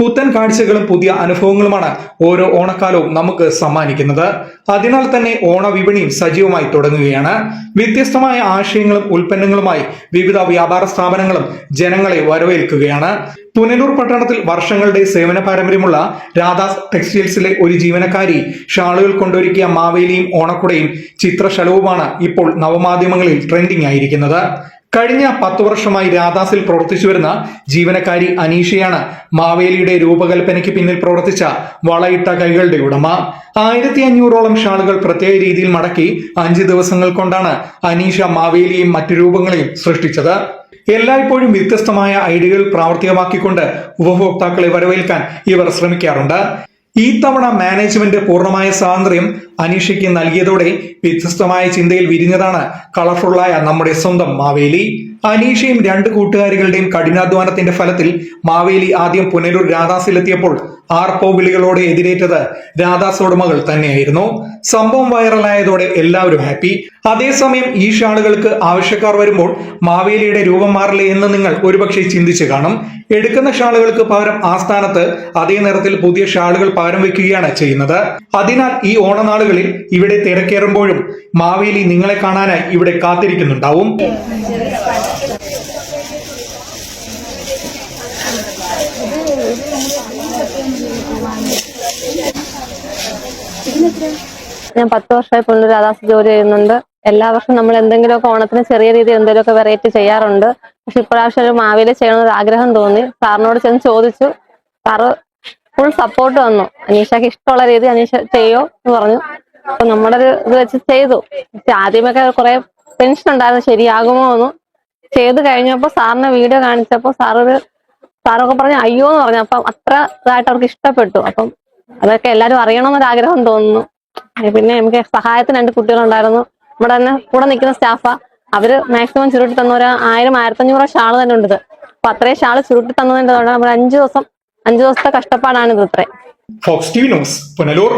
പുത്തൻ കാഴ്ചകളും പുതിയ അനുഭവങ്ങളുമാണ് ഓരോ ഓണക്കാലവും നമുക്ക് സമ്മാനിക്കുന്നത്. അതിനാൽ തന്നെ ഓണവിപണിയും സജീവമായി തുടങ്ങുകയാണ്. വ്യത്യസ്തമായ ആശയങ്ങളും ഉൽപ്പന്നങ്ങളുമായി വിവിധ വ്യാപാര സ്ഥാപനങ്ങളും ജനങ്ങളെ വരവേൽക്കുകയാണ്. പുനലൂർ പട്ടണത്തിൽ വർഷങ്ങളുടെ സേവന പാരമ്പര്യമുള്ള രാധാസ് ടെക്സ്റ്റൈൽസിലെ ഒരു ജീവനക്കാരി ഷാളുകൾ കൊണ്ടൊരുക്കിയ മാവേലിയും ഓണക്കുടയും ചിത്രശലവുമാണ് ഇപ്പോൾ നവമാധ്യമങ്ങളിൽ ട്രെൻഡിംഗ് ആയിരിക്കുന്നത്. കഴിഞ്ഞ പത്തു വർഷമായി രാധാസിൽ പ്രവർത്തിച്ചു വരുന്ന ജീവനക്കാരി അനീഷയാണ് മാവേലിയുടെ രൂപകൽപ്പനയ്ക്ക് പിന്നിൽ പ്രവർത്തിച്ച വളയിട്ട കൈകളുടെ ഉടമ. ആയിരത്തി അഞ്ഞൂറോളം ഷാളുകൾ പ്രത്യേക രീതിയിൽ മടക്കി അഞ്ച് ദിവസങ്ങൾ കൊണ്ടാണ് അനീഷ മാവേലിയും മറ്റു രൂപങ്ങളെയും സൃഷ്ടിച്ചത്. എല്ലായ്പ്പോഴും വ്യത്യസ്തമായ ഐഡിയകൾ പ്രാവർത്തികമാക്കിക്കൊണ്ട് ഉപഭോക്താക്കളെ വരവേൽക്കാൻ ഇവർ ശ്രമിക്കാറുണ്ട്. ഈ തവണ മാനേജ്മെന്റ് പൂർണമായ സ്വാതന്ത്ര്യം അനീഷയ്ക്ക് നൽകിയതോടെ വ്യത്യസ്തമായ ചിന്തയിൽ വിരിഞ്ഞതാണ് കളർഫുള്ളായ നമ്മുടെ സ്വന്തം മാവേലി. അനീഷയും രണ്ട് കൂട്ടുകാരികളുടെയും കഠിനാധ്വാനത്തിന്റെ ഫലത്തിൽ മാവേലി ആദ്യം പുനലൂർ രാധാസിലെത്തിയപ്പോൾ ആർപ്പോ വിളികളോടെ എതിരേറ്റത് രാധാസ് ഉടമകൾ തന്നെയായിരുന്നു. സംഭവം വൈറലായതോടെ എല്ലാവരും ഹാപ്പി അതേസമയം ഈ ഷാളുകൾക്ക് ആവശ്യക്കാർ വരുമ്പോൾ മാവേലിയുടെ രൂപം മാറില്ലേ എന്ന് നിങ്ങൾ ഒരുപക്ഷെ ചിന്തിച്ചു കാണും. എടുക്കുന്ന ഷാളുകൾക്ക് പകരം ആ അതേ നിറത്തിൽ പുതിയ ഷാളുകൾ പകരം വെക്കുകയാണ് ചെയ്യുന്നത്. അതിനാൽ ഈ ഓണനാളുകളിൽ ഇവിടെ തിരക്കേറുമ്പോഴും മാവേലി നിങ്ങളെ കാണാനായി ഇവിടെ കാത്തിരിക്കുന്നുണ്ടാവും. ഞാൻ പത്ത് വർഷമായി പുള്ളി രാധാസ് ജോലി ചെയ്യുന്നുണ്ട്. എല്ലാ വർഷവും നമ്മൾ എന്തെങ്കിലുമൊക്കെ ഓണത്തിന് ചെറിയ രീതിയിൽ എന്തെങ്കിലുമൊക്കെ വെറൈറ്റി ചെയ്യാറുണ്ട്. പക്ഷെ ഇപ്രാവശ്യം ഒരു മാവേലി ചെയ്യണമെന്നൊരു ആഗ്രഹം തോന്നി. സാറിനോട് ചെന്ന് ചോദിച്ചു. സാറ് ഫുൾ സപ്പോർട്ട് വന്നു. അനീഷക്ക് ഇഷ്ടമുള്ള രീതി അനീഷ ചെയ്യോ എന്ന് പറഞ്ഞു. അപ്പൊ നമ്മുടെ ഒരു ഇത് വെച്ച് ചെയ്തു. ആദ്യമൊക്കെ കുറെ ടെൻഷൻ ഉണ്ടായിരുന്നു. ശരിയാകുമോ എന്ന്. ചെയ്ത് കഴിഞ്ഞപ്പോ സാറിന് വീഡിയോ കാണിച്ചപ്പോ സാറൊരു സാറൊക്കെ പറഞ്ഞു അയ്യോ എന്ന് പറഞ്ഞു. അപ്പം അത്ര ഇതായിട്ട് അവർക്ക് ഇഷ്ടപ്പെട്ടു. അപ്പം അതൊക്കെ എല്ലാരും അറിയണമെന്നൊരു ആഗ്രഹം തോന്നുന്നു. പിന്നെ നമുക്ക് സഹായത്തിന് രണ്ട് കുട്ടികളുണ്ടായിരുന്നു. നമ്മുടെ തന്നെ കൂടെ നിൽക്കുന്ന സ്റ്റാഫാ അവർ മാക്സിമം ചുരുട്ടി തന്ന ഒരു ആയിരം ആയിരത്തഞ്ഞൂറ് ഷാൾ തന്നെ ഉണ്ട് അപ്പൊ അത്രയും ഷാൾ ചുരുട്ടി തന്നതിന്റെ നമ്മൾ അഞ്ചു ദിവസം അഞ്ചു ദിവസത്തെ കഷ്ടപ്പാടാണ് ഇത് അത്രേ ഫോക്സ് ടി ന്യൂസ് പുനലൂർ